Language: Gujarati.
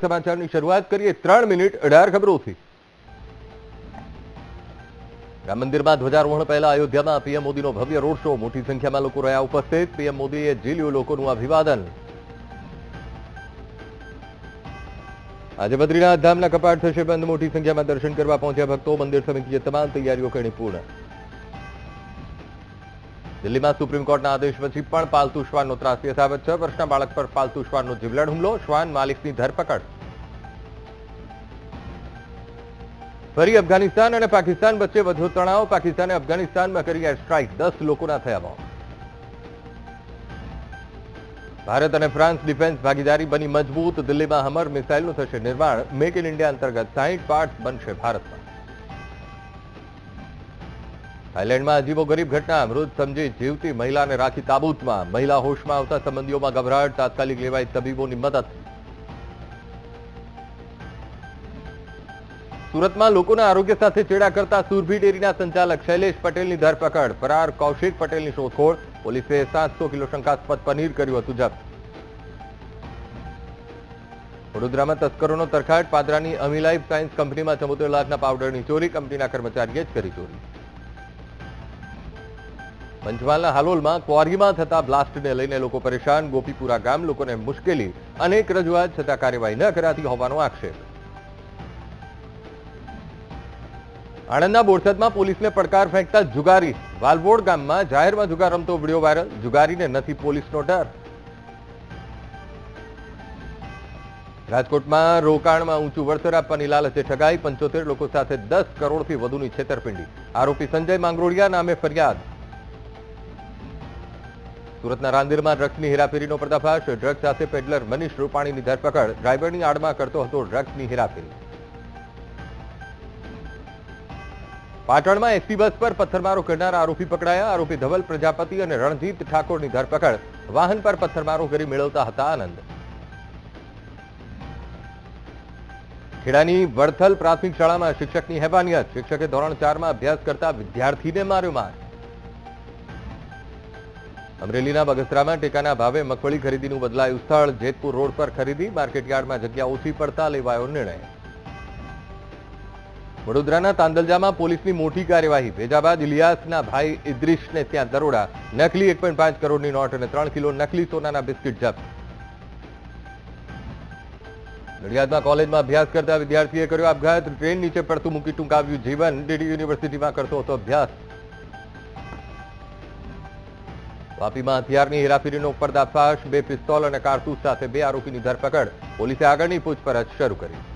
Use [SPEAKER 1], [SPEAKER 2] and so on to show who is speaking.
[SPEAKER 1] સમાચારની શરૂઆત કરીએ ત્રણ મિનિટ અઢાર ખબરોથી. રામ મંદિરમાં ધ્વજારોહણ પહેલા અયોધ્યામાં પીએમ મોદીનો ભવ્ય રોડ શો. મોટી સંખ્યામાં લોકો રહ્યા ઉપસ્થિત. પીએમ મોદીએ ઝીલ્યું લોકોનું અભિવાદન. આજે બદ્રીનાથ ધામના કપાટ થશે બંધ. મોટી સંખ્યામાં દર્શન કરવા પહોંચ્યા ભક્તો. મંદિર સમિતિએ તમામ તૈયારીઓ કરી પૂર્ણ. દિલ્હીમાં સુપ્રીમ કોર્ટના આદેશ પછી પણ પાલતુ શ્વાનનો ત્રાસ યથાવત છે. વર્ષના બાળક પર પાલતુ શ્વાનનો જીવલેણ હુમલો. શ્વાન માલિકની ધરપકડ. ફરી અફઘાનિસ્તાન અને પાકિસ્તાન વચ્ચે વધુ તણાવ. પાકિસ્તાને અફઘાનિસ્તાનમાં કરી એર સ્ટ્રાઇક દસ લોકોના થયા મોત. ભારત અને ફ્રાન્સ ડિફેન્સ ભાગીદારી બની મજબૂત. દિલ્હીમાં હમર મિસાઇલનું થશે નિર્માણ. મેક ઇન ઇન્ડિયા અંતર્ગત સાહીઠ પાર્ટ બનશે ભારતમાં. થાઇલેન્ડમાં અજીબો ગરીબ ઘટના. મૃત સમજી જીવતી મહિલાને રાખી તાબૂતમાં. મહિલા હોશમાં આવતા સંબંધીઓમાં ગભરાટ, તાત્કાલિક લેવાઈ તબીબોની મદદ. સુરતમાં લોકોના આરોગ્ય સાથે ચેડા કરતા સુરભી ડેરીના સંચાલક શૈલેષ પટેલની ધરપકડ. ફરાર કૌશિક પટેલની શોધખોળ. પોલીસે સાતસો કિલો શંકાસ્પદ પનીર કર્યું હતું જપ્ત. વડોદરામાં તસ્કરોનો તરખાટ. પાદરાની અમીલાઈફ સાયન્સ કંપનીમાં ચમોતેર લાખના પાવડરની ચોરી. કંપનીના કર્મચારીએ જ કરી ચોરી. પંચમહાલના હાલોલમાં ક્વોરીમાં થતા બ્લાસ્ટને લઈને લોકો પરેશાન. ગોપીપુરા ગામ લોકોને મુશ્કેલી. અનેક રજૂઆત, છતાં કાર્યવાહી ન કરાતી હોવાનો આક્ષેપ. આણંદના બોરસદમાં પોલીસને પડકાર ફેંકતા જુગારી. વાલવોડ ગામમાં જાહેરમાં જુગાર રમતો, વીડિયો વાયરલ. જુગારીને નથી પોલીસનો ડર. રાજકોટમાં રોકાણમાં ઊંચું વળતર આપવાની લાલચે ઠગાઈ. પંચોતેર લોકો સાથે દસ કરોડથી વધુની છેતરપિંડી. આરોપી સંજય માંગરોળિયા નામે ફરિયાદ. સુરતના રાંદેરમાં ડ્રગ્સની હેરાફેરીનો પર્દાફાશ. ડ્રગ્સ સાથે પેડલર મનીષ રૂપાણીની ધરપકડ. ડ્રાઈવરની આડમાં કરતો હતો ડ્રગ્સની હેરાફેરી. પાટણમાં એસટી બસ પર પથ્થરમારો કરનાર આરોપી પકડાયા. આરોપી ધવલ પ્રજાપતિ અને રણજીત ઠાકોરની ધરપકડ. વાહન પર પથ્થરમારો કરી મેળવતા હતા આનંદ. ખેડાની વડથલ પ્રાથમિક શાળામાં શિક્ષકની હેવાનિયત શિક્ષકે ધોરણ ચારમાં અભ્યાસ કરતા વિદ્યાર્થીને માર્યો માર. અમરેલીના બગસરામાં ટેકાના ભાવે મગફળી ખરીદીનું બદલાયું સ્થળ. જેતપુર રોડ પર ખરીદી માર્કેટયાર્ડમાં જગ્યા ઓછી પડતા લેવાયો નિર્ણય. વડોદરાના તાંદલજામાં પોલીસની મોટી કાર્યવાહી. ભેજાબાદ ઇલિયાસના ભાઈ ઇદ્રીશને ત્યાં દરોડા. નકલી એક કરોડની નોટ અને ત્રણ કિલો નકલી સોનાના બિસ્કિટ જપ્ત. નડિયાદમાં કોલેજમાં અભ્યાસ કરતા વિદ્યાર્થીએ કર્યો આપઘાત. ટ્રેન નીચે પડતું મૂકી ટૂંકાવ્યું જીવન. ડીડી યુનિવર્સિટીમાં કરતો હતો અભ્યાસ. વાપીમાં હથિયારની હેરાફેરીનો પર્દાફાશ બે પિસ્તોલ અને કારતૂસ સાથે બે આરોપીની ધરપકડ. પોલીસે આગળની પૂછપરછ શરૂ કરી.